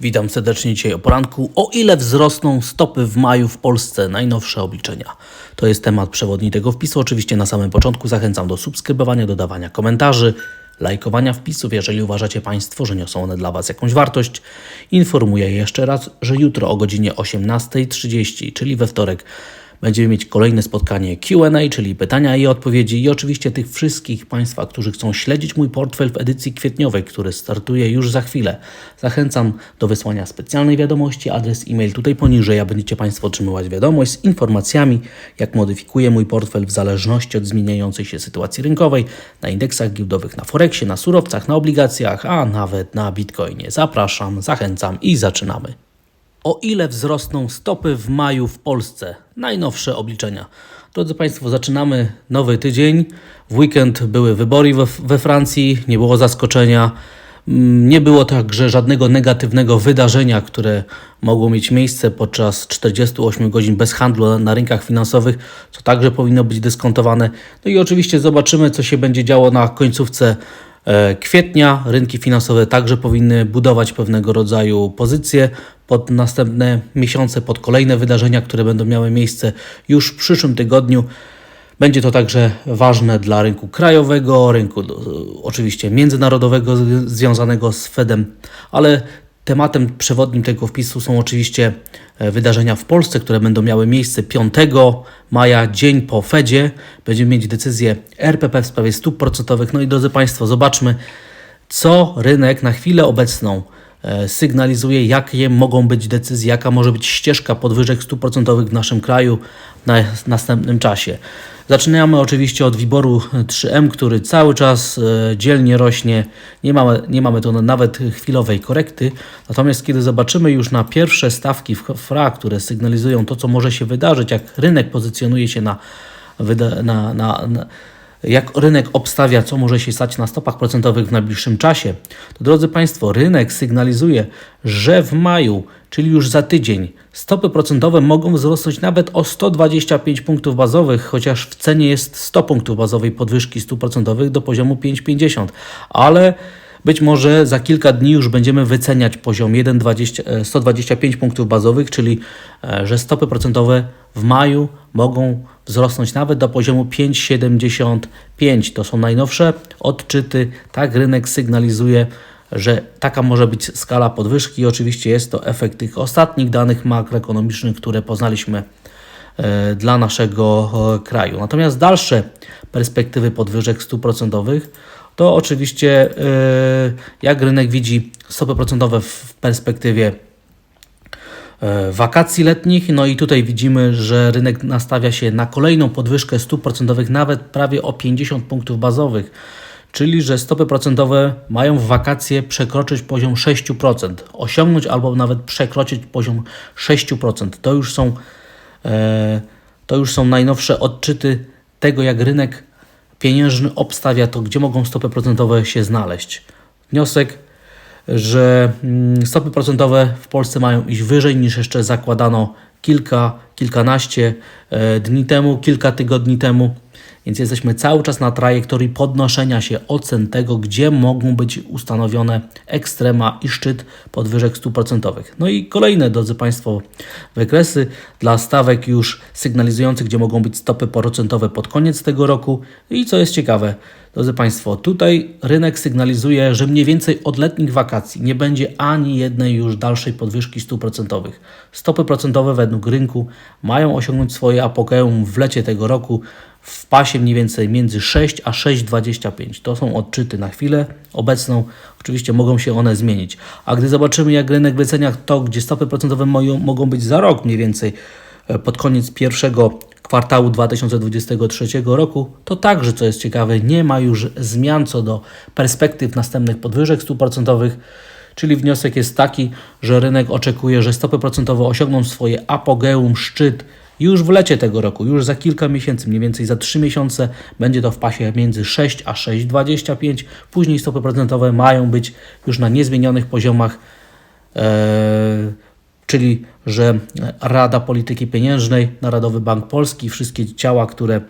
Witam serdecznie dzisiaj o poranku. O ile wzrosną stopy w maju w Polsce? Najnowsze obliczenia. To jest temat przewodni tego wpisu. Oczywiście na samym początku zachęcam do subskrybowania, dodawania komentarzy, lajkowania wpisów, jeżeli uważacie Państwo, że niosą one dla Was jakąś wartość. Informuję jeszcze raz, że jutro o godzinie 18.30, czyli we wtorek, Będziemy mieć kolejne spotkanie QA, czyli pytania i odpowiedzi, i oczywiście tych wszystkich Państwa, którzy chcą śledzić mój portfel w edycji kwietniowej, który startuje już za chwilę. Zachęcam do wysłania specjalnej wiadomości, adres e-mail tutaj poniżej, a będziecie Państwo otrzymywać wiadomość z informacjami, jak modyfikuję mój portfel w zależności od zmieniającej się sytuacji rynkowej na indeksach giełdowych, na Forexie, na surowcach, na obligacjach, a nawet na Bitcoinie. Zapraszam, zachęcam i zaczynamy. O ile wzrosną stopy w maju w Polsce? Najnowsze obliczenia. Drodzy Państwo, zaczynamy nowy tydzień. W weekend były wybory we, Francji, nie było zaskoczenia. Mm, Nie było także żadnego negatywnego wydarzenia, które mogło mieć miejsce podczas 48 godzin bez handlu na, rynkach finansowych, co także powinno być dyskontowane. No i oczywiście zobaczymy, co się będzie działo na końcówce kwietnia. Rynki finansowe także powinny budować pewnego rodzaju pozycje pod następne miesiące, pod kolejne wydarzenia, które będą miały miejsce już w przyszłym tygodniu. Będzie to także ważne dla rynku krajowego, rynku e, oczywiście międzynarodowego związanego z Fedem, ale tematem przewodnim tego wpisu są oczywiście e, wydarzenia w Polsce, które będą miały miejsce 5 maja, dzień po Fedzie. Będziemy mieć decyzję RPP w sprawie stóp procentowych. No i drodzy Państwo, zobaczmy, co rynek na chwilę obecną sygnalizuje, jakie mogą być decyzje, jaka może być ścieżka podwyżek stóp procentowych w naszym kraju na następnym czasie. Zaczynamy oczywiście od WIBORu 3M, który cały czas e, dzielnie rośnie. Nie mamy, nie mamy tu nawet chwilowej korekty. Natomiast kiedy zobaczymy już na pierwsze stawki FRA, które sygnalizują to, co może się wydarzyć, jak rynek pozycjonuje się na, na, na, na jak rynek obstawia, co może się stać na stopach procentowych w najbliższym czasie, to drodzy Państwo, rynek sygnalizuje, że w maju, czyli już za tydzień, stopy procentowe mogą wzrosnąć nawet o 125 punktów bazowych, chociaż w cenie jest 100 punktów bazowej podwyżki stóp procentowych do poziomu 5,50, ale być może za kilka dni już będziemy wyceniać poziom 1,20 e, 125 punktów bazowych, czyli e, że stopy procentowe w maju mogą wzrosnąć nawet do poziomu 5,75. To są najnowsze odczyty. Tak rynek sygnalizuje, że taka może być skala podwyżki. Oczywiście jest to efekt tych ostatnich danych makroekonomicznych, które poznaliśmy e, dla naszego e, kraju. Natomiast dalsze perspektywy podwyżek stóp procentowych to oczywiście e, jak rynek widzi stopy procentowe w perspektywie wakacji letnich. No i tutaj widzimy, że rynek nastawia się na kolejną podwyżkę stóp procentowych nawet prawie o 50 punktów bazowych. Czyli, że stopy procentowe mają w wakacje przekroczyć poziom 6%, osiągnąć albo nawet przekroczyć poziom 6%. To już są, e, to już są najnowsze odczyty tego, jak rynek pieniężny obstawia to, gdzie mogą stopy procentowe się znaleźć. Wniosek, że mm, stopy procentowe w Polsce mają iść wyżej niż jeszcze zakładano kilka, kilkanaście e, dni temu, kilka tygodni temu. Więc jesteśmy cały czas na trajektorii podnoszenia się ocen tego, gdzie mogą być ustanowione ekstrema i szczyt podwyżek stóp procentowych. No i kolejne, drodzy Państwo, wykresy dla stawek już sygnalizujących, gdzie mogą być stopy procentowe pod koniec tego roku. I co jest ciekawe, drodzy Państwo, tutaj rynek sygnalizuje, że mniej więcej od letnich wakacji nie będzie ani jednej już dalszej podwyżki stóp procentowych. Stopy procentowe według rynku mają osiągnąć swoje apogeum w lecie tego roku w pasie mniej więcej między 6 a 6,25. To są odczyty na chwilę obecną. Oczywiście mogą się one zmienić. A gdy zobaczymy, jak rynek wycenia to, gdzie stopy procentowe mogą być za rok mniej więcej e, pod koniec pierwszego kwartału 2023 roku, to także, co jest ciekawe, nie ma już zmian co do perspektyw następnych podwyżek stóp procentowych. Czyli wniosek jest taki, że rynek oczekuje, że stopy procentowe osiągną swoje apogeum, szczyt już w lecie tego roku, już za kilka miesięcy, mniej więcej za 3 miesiące, będzie to w pasie między 6 a 6,25. Później stopy procentowe mają być już na niezmienionych poziomach, e, czyli że Rada Polityki Pieniężnej, Narodowy Bank Polski, wszystkie ciała, które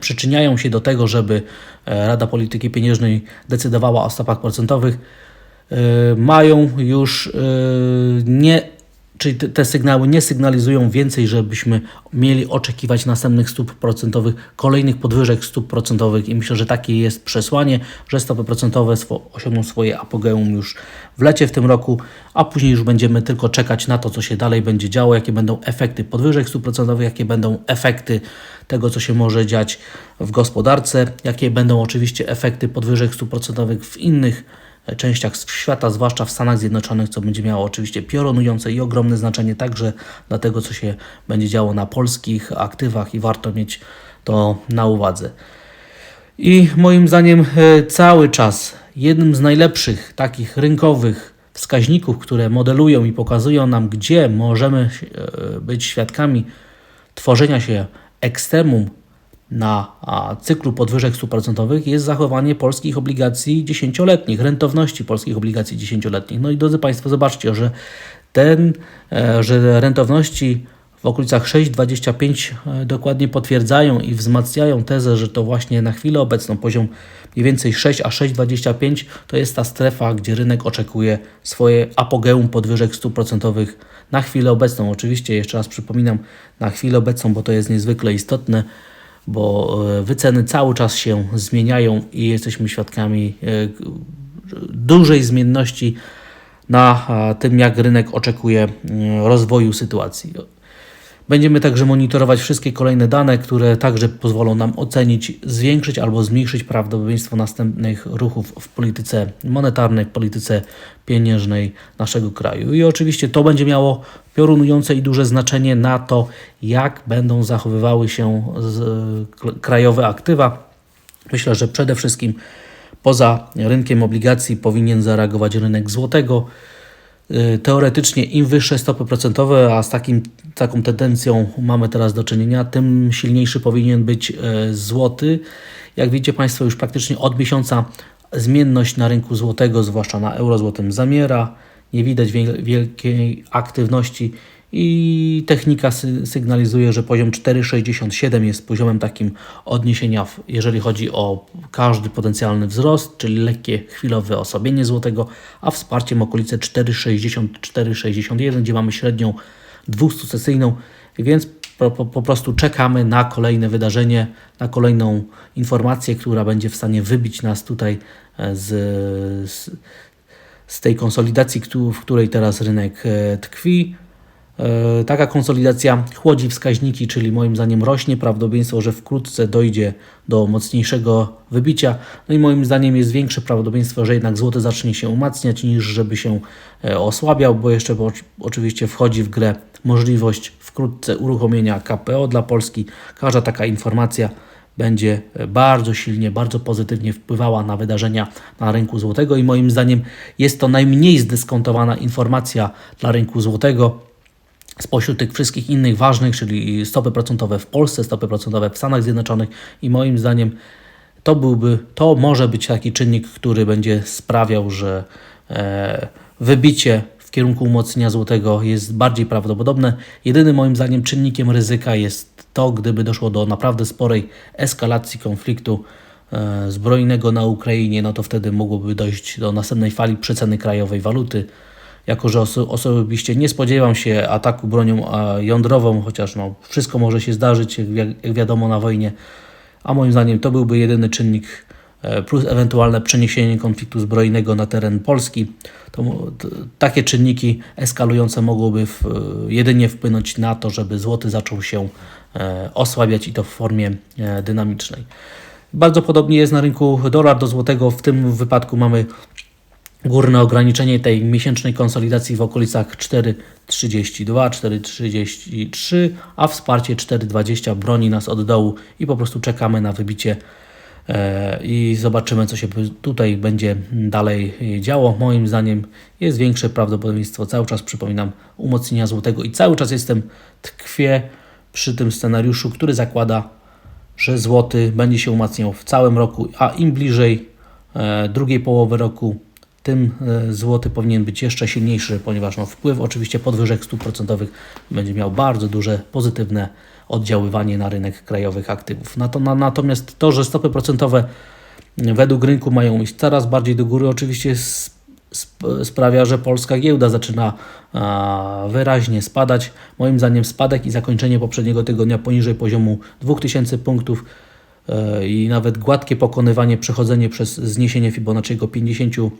przyczyniają się do tego, żeby e, Rada Polityki Pieniężnej decydowała o stopach procentowych, y, mają już nie czyli te, sygnały nie sygnalizują więcej, żebyśmy mieli oczekiwać następnych stóp procentowych, kolejnych podwyżek stóp procentowych i myślę, że takie jest przesłanie, że stopy procentowe osiągną swoje apogeum już w lecie w tym roku, a później już będziemy tylko czekać na to, co się dalej będzie działo, jakie będą efekty podwyżek stóp procentowych, jakie będą efekty tego, co się może dziać w gospodarce, jakie będą oczywiście efekty podwyżek stóp procentowych w innych częściach świata, zwłaszcza w Stanach Zjednoczonych, co będzie miało oczywiście piorunujące i ogromne znaczenie także dla tego, co się będzie działo na polskich aktywach i warto mieć to na uwadze. I moim zdaniem e, cały czas jednym z najlepszych takich rynkowych wskaźników, które modelują i pokazują nam, gdzie możemy e, być świadkami tworzenia się ekstremum na cyklu podwyżek stóp procentowych jest zachowanie polskich obligacji dziesięcioletnich, rentowności polskich obligacji dziesięcioletnich. No i drodzy Państwo, zobaczcie, że ten, e, że rentowności w okolicach 6,25 e, dokładnie potwierdzają i wzmacniają tezę, że to właśnie na chwilę obecną poziom mniej więcej 6 a 6,25 to jest ta strefa, gdzie rynek oczekuje swoje apogeum podwyżek stóp procentowych na chwilę obecną. Oczywiście jeszcze raz przypominam na chwilę obecną, bo to jest niezwykle istotne bo e, wyceny cały czas się zmieniają i jesteśmy świadkami e, dużej zmienności na tym, jak rynek oczekuje rozwoju sytuacji. Będziemy także monitorować wszystkie kolejne dane, które także pozwolą nam ocenić, zwiększyć albo zmniejszyć prawdopodobieństwo następnych ruchów w polityce monetarnej, polityce pieniężnej naszego kraju. I oczywiście to będzie miało piorunujące i duże znaczenie na to, jak będą zachowywały się krajowe aktywa. Myślę, że przede wszystkim poza rynkiem obligacji powinien zareagować rynek złotego. Y, teoretycznie im wyższe stopy procentowe, a z takim, taką tendencją mamy teraz do czynienia, tym silniejszy powinien być y, złoty. Jak widzicie Państwo, już praktycznie od miesiąca zmienność na rynku złotego, zwłaszcza na euro złotym, zamiera. Nie widać wielkiej aktywności i technika sy sygnalizuje, że poziom 4,67 jest poziomem takim odniesienia, jeżeli chodzi o każdy potencjalny wzrost, czyli lekkie chwilowe osłabienie złotego, a wsparciem okolice 4,60-4,61, gdzie mamy średnią dwustosesyjną, więc po, po, po, prostu czekamy na kolejne wydarzenie, na kolejną informację, która będzie w stanie wybić nas tutaj e, z, z, z tej konsolidacji, w której teraz rynek e, tkwi. E, taka konsolidacja chłodzi wskaźniki, czyli moim zdaniem rośnie prawdopodobieństwo, że wkrótce dojdzie do mocniejszego wybicia. No i moim zdaniem jest większe prawdopodobieństwo, że jednak złoty zacznie się umacniać niż żeby się e, osłabiał, bo jeszcze oczywiście wchodzi w grę możliwość wkrótce uruchomienia KPO dla Polski. Każda taka informacja będzie e, bardzo silnie, bardzo pozytywnie wpływała na wydarzenia na rynku złotego i moim zdaniem jest to najmniej zdyskontowana informacja dla rynku złotego spośród tych wszystkich innych ważnych, czyli stopy procentowe w Polsce, stopy procentowe w Stanach Zjednoczonych i moim zdaniem to byłby, to może być taki czynnik, który będzie sprawiał, że e, wybicie w kierunku umocnienia złotego jest bardziej prawdopodobne. Jedynym moim zdaniem czynnikiem ryzyka jest to, gdyby doszło do naprawdę sporej eskalacji konfliktu e, zbrojnego na Ukrainie, no to wtedy mogłoby dojść do następnej fali przeceny krajowej waluty jako że oso osobiście nie spodziewam się ataku bronią jądrową, chociaż no, wszystko może się zdarzyć, jak, jak wiadomo, na wojnie. A moim zdaniem to byłby jedyny czynnik, e, plus ewentualne przeniesienie konfliktu zbrojnego na teren Polski. To, takie czynniki eskalujące mogłyby w, jedynie wpłynąć na to, żeby złoty zaczął się e, osłabiać i to w formie e, dynamicznej. Bardzo podobnie jest na rynku dolar do złotego. W tym wypadku mamy górne ograniczenie tej miesięcznej konsolidacji w okolicach 4,32, 4,33, a wsparcie 4,20 broni nas od dołu i po prostu czekamy na wybicie e, i zobaczymy, co się tutaj będzie dalej działo. Moim zdaniem jest większe prawdopodobieństwo, cały czas przypominam, umocnienia złotego i cały czas jestem tkwie przy tym scenariuszu, który zakłada, że złoty będzie się umacniał w całym roku, a im bliżej e, drugiej połowy roku, tym e, złoty powinien być jeszcze silniejszy, ponieważ no, wpływ oczywiście podwyżek stóp procentowych będzie miał bardzo duże pozytywne oddziaływanie na rynek krajowych aktywów. Natomiast to, że stopy procentowe według rynku mają iść coraz bardziej do góry, oczywiście sp- sprawia, że polska giełda zaczyna wyraźnie spadać. Moim zdaniem spadek i zakończenie poprzedniego tygodnia poniżej poziomu 2000 punktów e, i nawet gładkie pokonywanie, przechodzenie przez zniesienie Fibonacciego 50%,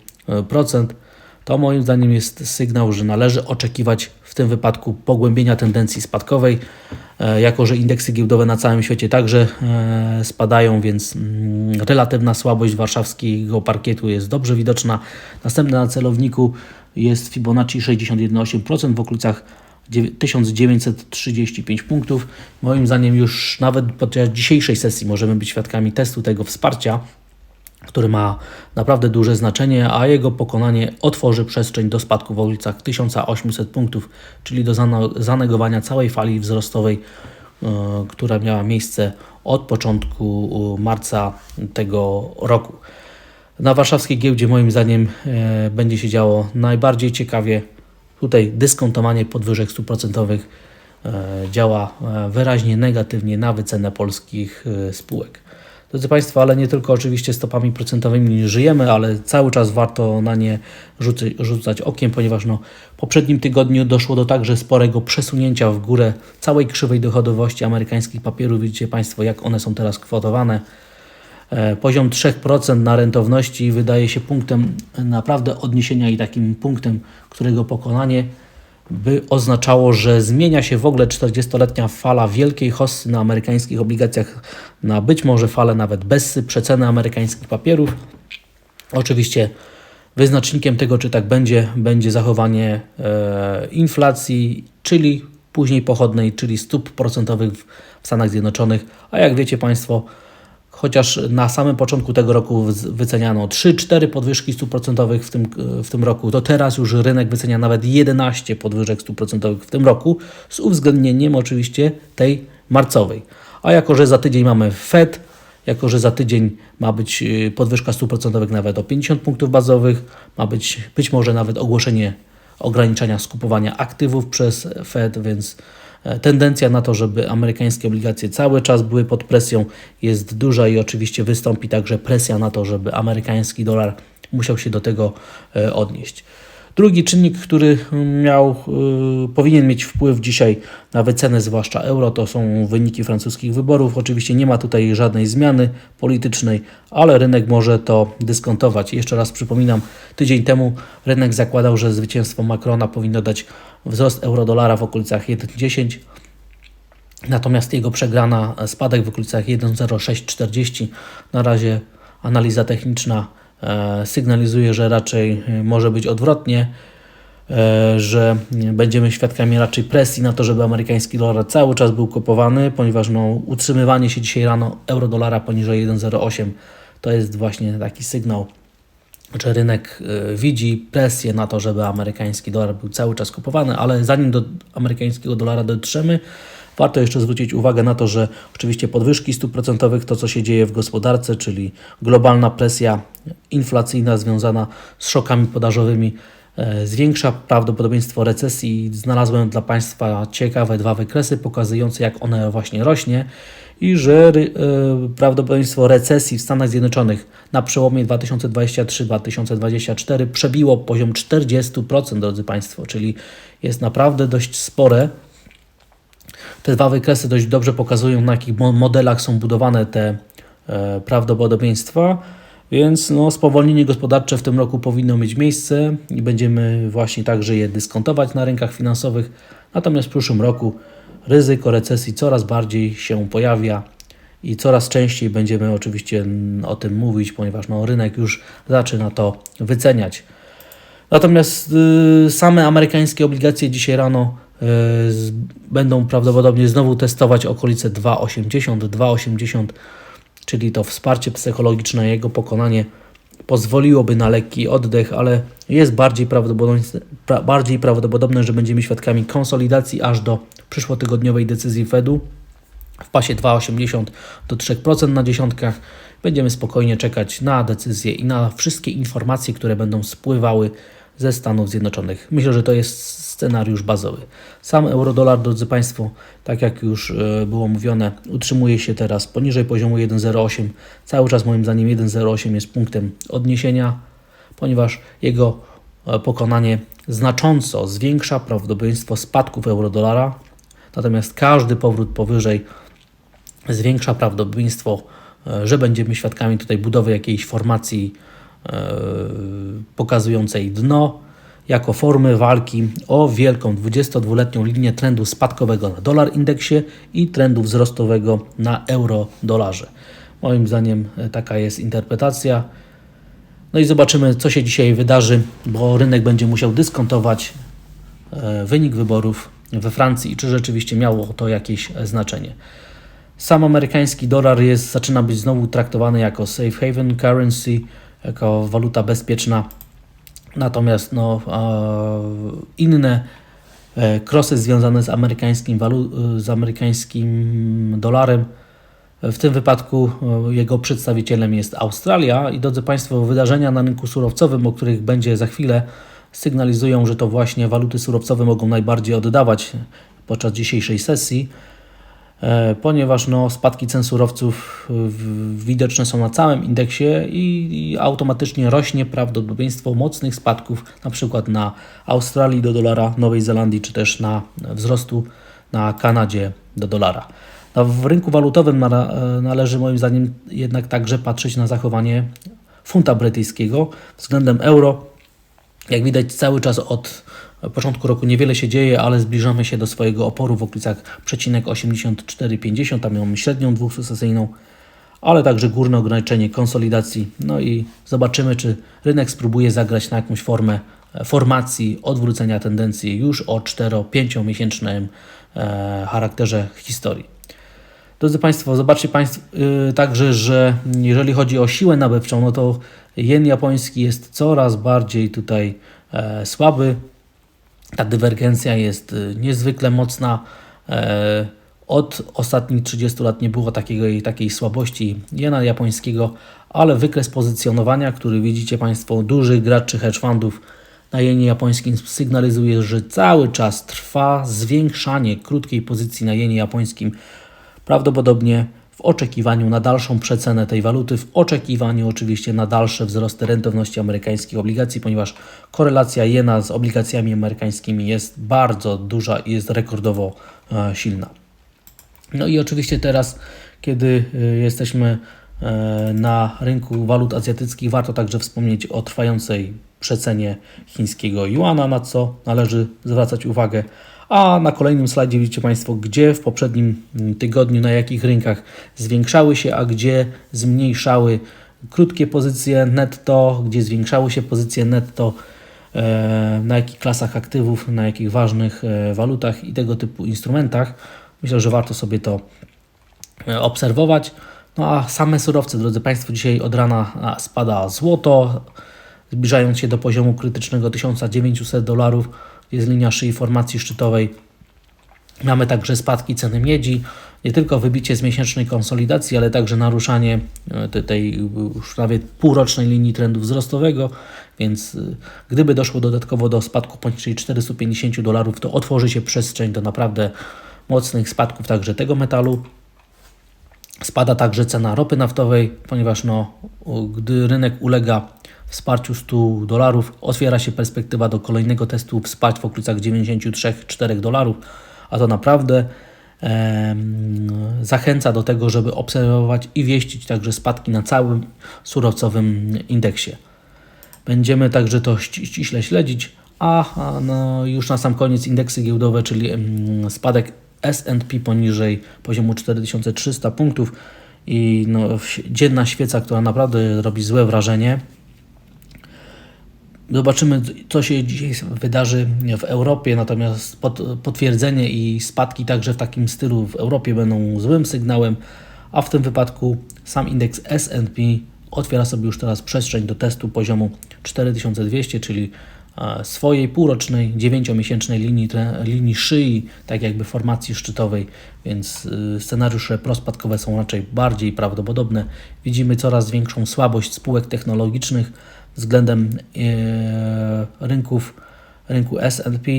to moim zdaniem jest sygnał, że należy oczekiwać w tym wypadku pogłębienia tendencji spadkowej, e, jako że indeksy giełdowe na całym świecie także e, spadają, więc mm, relatywna słabość warszawskiego parkietu jest dobrze widoczna. Następne na celowniku jest Fibonacci 61,8% w okolicach 1935 punktów. Moim zdaniem już nawet podczas dzisiejszej sesji możemy być świadkami testu tego wsparcia, który ma naprawdę duże znaczenie, a jego pokonanie otworzy przestrzeń do spadku w okolicach 1800 punktów, czyli do zanegowania całej fali wzrostowej, yy, która miała miejsce od początku marca tego roku. Na warszawskiej giełdzie moim zdaniem yy, będzie się działo najbardziej ciekawie. Tutaj dyskontowanie podwyżek procentowych yy, działa wyraźnie negatywnie na wycenę polskich spółek. Drodzy Państwo, ale nie tylko oczywiście stopami procentowymi żyjemy, ale cały czas warto na nie rzucać okiem, ponieważ no, w poprzednim tygodniu doszło do także sporego przesunięcia w górę całej krzywej dochodowości amerykańskich papierów. Widzicie Państwo, jak one są teraz kwotowane. E, poziom 3% na rentowności wydaje się punktem naprawdę odniesienia i takim punktem, którego pokonanie by oznaczało, że zmienia się w ogóle 40-letnia fala wielkiej hossy na amerykańskich obligacjach na być może falę nawet bez przeceny amerykańskich papierów. Oczywiście wyznacznikiem tego, czy tak będzie, będzie zachowanie e, inflacji, czyli później pochodnej, czyli stóp procentowych w Stanach Zjednoczonych. A jak wiecie Państwo, chociaż na samym początku tego roku wyceniano 3-4 podwyżki stóp procentowych w tym, w tym roku, to teraz już rynek wycenia nawet 11 podwyżek stóp procentowych w tym roku, z uwzględnieniem oczywiście tej marcowej. A jako, że za tydzień mamy Fed, jako, że za tydzień ma być y, podwyżka stóp procentowych nawet o 50 punktów bazowych, ma być być może nawet ogłoszenie ograniczenia skupowania aktywów przez Fed, więc tendencja na to, żeby amerykańskie obligacje cały czas były pod presją jest duża i oczywiście wystąpi także presja na to, żeby amerykański dolar musiał się do tego e, odnieść. Drugi czynnik, który miał, y, powinien mieć wpływ dzisiaj na wycenę, zwłaszcza euro, to są wyniki francuskich wyborów. Oczywiście nie ma tutaj żadnej zmiany politycznej, ale rynek może to dyskontować. Jeszcze raz przypominam, tydzień temu rynek zakładał, że zwycięstwo Macrona powinno dać wzrost euro-dolara w okolicach 1,10. Natomiast jego przegrana spadek w okolicach 1,0640. Na razie analiza techniczna E, sygnalizuje, że raczej e, może być odwrotnie, e, że będziemy świadkami raczej presji na to, żeby amerykański dolar cały czas był kupowany, ponieważ no, utrzymywanie się dzisiaj rano euro-dolara poniżej 1,08 to jest właśnie taki sygnał, że rynek widzi presję na to, żeby amerykański dolar był cały czas kupowany, ale zanim do amerykańskiego dolara dotrzemy, Warto jeszcze zwrócić uwagę na to, że oczywiście podwyżki stóp procentowych, to co się dzieje w gospodarce, czyli globalna presja inflacyjna związana z szokami podażowymi, e, zwiększa prawdopodobieństwo recesji. Znalazłem dla Państwa ciekawe dwa wykresy pokazujące, jak one właśnie rośnie i że y, prawdopodobieństwo recesji w Stanach Zjednoczonych na przełomie 2023-2024 przebiło poziom 40%, drodzy Państwo, czyli jest naprawdę dość spore. Te dwa wykresy dość dobrze pokazują, na jakich modelach są budowane te e, prawdopodobieństwa, więc no, spowolnienie gospodarcze w tym roku powinno mieć miejsce i będziemy właśnie także je dyskontować na rynkach finansowych. Natomiast w przyszłym roku ryzyko recesji coraz bardziej się pojawia i coraz częściej będziemy oczywiście o tym mówić, ponieważ no, rynek już zaczyna to wyceniać. Natomiast y, same amerykańskie obligacje dzisiaj rano y, będą prawdopodobnie znowu testować okolice 2,80, 2,80, czyli to wsparcie psychologiczne, jego pokonanie pozwoliłoby na lekki oddech, ale jest bardziej prawdopodobne, bardziej prawdopodobne, że będziemy świadkami konsolidacji aż do przyszłotygodniowej decyzji Fedu w pasie 2,80 do 3% na dziesiątkach. Będziemy spokojnie czekać na decyzję i na wszystkie informacje, które będą spływały ze Stanów Zjednoczonych. Myślę, że to jest scenariusz bazowy. Sam euro-dolar, drodzy Państwo, tak jak już e, było mówione, utrzymuje się teraz poniżej poziomu 1,08. Cały czas moim zdaniem 1,08 jest punktem odniesienia, ponieważ jego e, pokonanie znacząco zwiększa prawdopodobieństwo spadków euro-dolara, natomiast każdy powrót powyżej zwiększa prawdopodobieństwo, e, że będziemy świadkami tutaj budowy jakiejś formacji pokazującej dno jako formy walki o wielką 22-letnią linię trendu spadkowego na dolar indeksie i trendu wzrostowego na euro-dolarze. Moim zdaniem e, taka jest interpretacja. No i zobaczymy, co się dzisiaj wydarzy, bo rynek będzie musiał dyskontować e, wynik wyborów we Francji i czy rzeczywiście miało to jakieś e, znaczenie. Sam amerykański dolar jest, zaczyna być znowu traktowany jako safe haven currency, jako waluta bezpieczna. Natomiast no, inne krosy związane z amerykańskim, walu, z amerykańskim dolarem. W tym wypadku e, jego przedstawicielem jest Australia. I drodzy Państwo, wydarzenia na rynku surowcowym, o których będzie za chwilę, sygnalizują, że to właśnie waluty surowcowe mogą najbardziej oddawać podczas dzisiejszej sesji, e, ponieważ no, spadki cen surowców widoczne są na całym indeksie i, i automatycznie rośnie prawdopodobieństwo mocnych spadków, na przykład na Australii do dolara, Nowej Zelandii, czy też na wzrostu na Kanadzie do dolara. No, w rynku walutowym e, należy moim zdaniem jednak także patrzeć na zachowanie funta brytyjskiego względem euro. Jak widać cały czas od początku roku niewiele się dzieje, ale zbliżamy się do swojego oporu w okolicach przecinek 84,50, tam mamy średnią dwusucesyjną, ale także górne ograniczenie konsolidacji. No i zobaczymy, czy rynek spróbuje zagrać na jakąś formę e, formacji odwrócenia tendencji już o 4-5 miesięcznym e, charakterze historii. Drodzy Państwo, zobaczcie Państwo yy, także, że jeżeli chodzi o siłę nabywczą, no to jen japoński jest coraz bardziej tutaj e, słaby. Ta dywergencja jest y, niezwykle mocna. E, od ostatnich 30 lat nie było takiej, takiej słabości jena japońskiego, ale wykres pozycjonowania, który widzicie Państwo, dużych graczy hedge fundów na jenie japońskim sygnalizuje, że cały czas trwa zwiększanie krótkiej pozycji na jenie japońskim prawdopodobnie w oczekiwaniu na dalszą przecenę tej waluty, w oczekiwaniu oczywiście na dalsze wzrosty rentowności amerykańskich obligacji, ponieważ korelacja jena z obligacjami amerykańskimi jest bardzo duża i jest rekordowo e, silna. No i oczywiście teraz, kiedy e, jesteśmy e, na rynku walut azjatyckich, warto także wspomnieć o trwającej przecenie chińskiego juana, na co należy zwracać uwagę. A na kolejnym slajdzie widzicie Państwo, gdzie w poprzednim mm, tygodniu, na jakich rynkach zwiększały się, a gdzie zmniejszały krótkie pozycje netto, gdzie zwiększały się pozycje netto, e, na jakich klasach aktywów, na jakich ważnych e, walutach i tego typu instrumentach. Myślę, że warto sobie to e, obserwować. No a same surowce, drodzy Państwo, dzisiaj od rana spada złoto, zbliżając się do poziomu krytycznego 1900 dolarów jest linia szyi formacji szczytowej. Mamy także spadki ceny miedzi, nie tylko wybicie z miesięcznej konsolidacji, ale także naruszanie e, tej już prawie półrocznej linii trendu wzrostowego, więc e, gdyby doszło dodatkowo do spadku poniżej 450 dolarów, to otworzy się przestrzeń do naprawdę mocnych spadków także tego metalu. Spada także cena ropy naftowej, ponieważ no, gdy rynek ulega wsparciu 100 dolarów otwiera się perspektywa do kolejnego testu wsparć w okolicach 93-4 dolarów, a to naprawdę e, zachęca do tego, żeby obserwować i wieścić także spadki na całym surowcowym indeksie. Będziemy także to ściśle śledzić, a, no, już na sam koniec indeksy giełdowe, czyli spadek S&P poniżej poziomu 4300 punktów i no, dzienna świeca, która naprawdę robi złe wrażenie. Zobaczymy, co się dzisiaj wydarzy w Europie, natomiast potwierdzenie i spadki także w takim stylu w Europie będą złym sygnałem, a w tym wypadku sam indeks SP otwiera sobie już teraz przestrzeń do testu poziomu 4200, czyli swojej półrocznej, dziewięciomiesięcznej linii, linii szyi, tak jakby formacji szczytowej, więc e, scenariusze prospadkowe są raczej bardziej prawdopodobne. Widzimy coraz większą słabość spółek technologicznych, względem e, rynków, rynku S&P.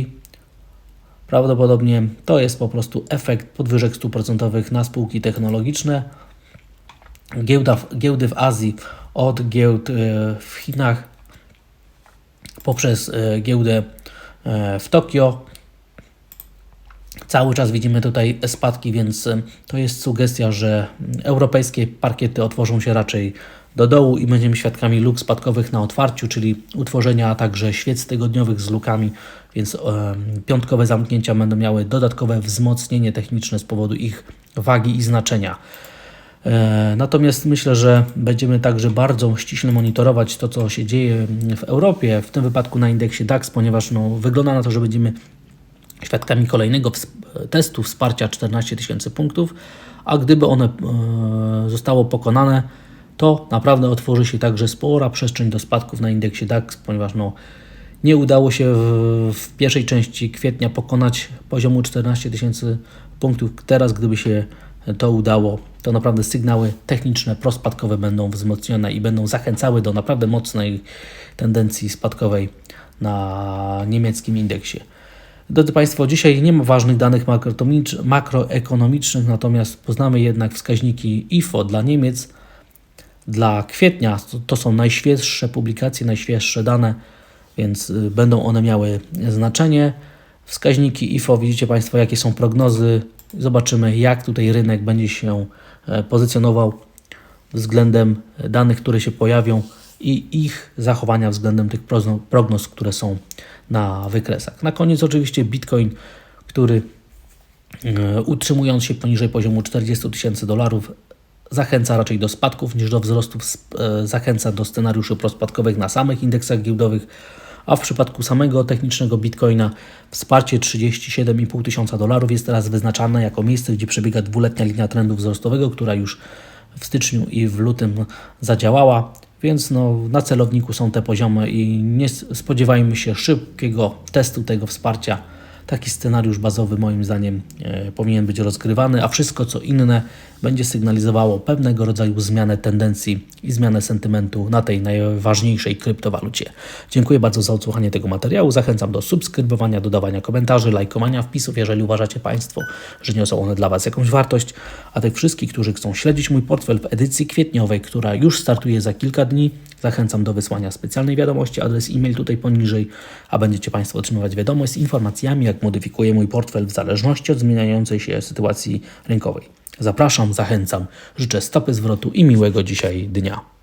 Prawdopodobnie to jest po prostu efekt podwyżek procentowych na spółki technologiczne. Giełda, giełdy w Azji od giełd e, w Chinach poprzez e, giełdę e, w Tokio. Cały czas widzimy tutaj spadki, więc e, to jest sugestia, że europejskie parkiety otworzą się raczej do dołu i będziemy świadkami luk spadkowych na otwarciu, czyli utworzenia także świec tygodniowych z lukami, więc piątkowe zamknięcia będą miały dodatkowe wzmocnienie techniczne z powodu ich wagi i znaczenia. E, Natomiast myślę, że będziemy także bardzo ściśle monitorować to, co się dzieje w Europie, w tym wypadku na indeksie DAX, ponieważ no, wygląda na to, że będziemy świadkami kolejnego testu wsparcia 14 tysięcy punktów, a gdyby one e, zostało pokonane, to naprawdę otworzy się także spora przestrzeń do spadków na indeksie DAX, ponieważ no, nie udało się w, w pierwszej części kwietnia pokonać poziomu 14 tysięcy punktów. Teraz, gdyby się to udało, to naprawdę sygnały techniczne prospadkowe będą wzmocnione i będą zachęcały do naprawdę mocnej tendencji spadkowej na niemieckim indeksie. Drodzy Państwo, dzisiaj nie ma ważnych danych makroekonomicznych, natomiast poznamy jednak wskaźniki IFO dla Niemiec. Dla kwietnia to, to są najświeższe publikacje, najświeższe dane, więc y, będą one miały znaczenie. Wskaźniki IFO, widzicie Państwo, jakie są prognozy. Zobaczymy, jak tutaj rynek będzie się e, pozycjonował względem danych, które się pojawią i ich zachowania względem tych progno- prognoz, które są na wykresach. Na koniec oczywiście Bitcoin, który e, utrzymując się poniżej poziomu 40 tysięcy dolarów, zachęca raczej do spadków niż do wzrostów, e, zachęca do scenariuszy prospadkowych na samych indeksach giełdowych, a w przypadku samego technicznego Bitcoina wsparcie 37,5 tysiąca dolarów jest teraz wyznaczane jako miejsce, gdzie przebiega dwuletnia linia trendu wzrostowego, która już w styczniu i w lutym zadziałała, więc no, na celowniku są te poziomy i nie spodziewajmy się szybkiego testu tego wsparcia. Taki scenariusz bazowy moim zdaniem e, powinien być rozgrywany, a wszystko co inne będzie sygnalizowało pewnego rodzaju zmianę tendencji i zmianę sentymentu na tej najważniejszej kryptowalucie. Dziękuję bardzo za odsłuchanie tego materiału. Zachęcam do subskrybowania, dodawania komentarzy, lajkowania wpisów, jeżeli uważacie Państwo, że niosą one dla Was jakąś wartość. A tych wszystkich, którzy chcą śledzić mój portfel w edycji kwietniowej, która już startuje za kilka dni, zachęcam do wysłania specjalnej wiadomości, adres e-mail tutaj poniżej, a będziecie Państwo otrzymywać wiadomość z informacjami, jak modyfikuję mój portfel w zależności od zmieniającej się sytuacji rynkowej. Zapraszam, zachęcam, życzę stopy zwrotu i miłego dzisiaj dnia.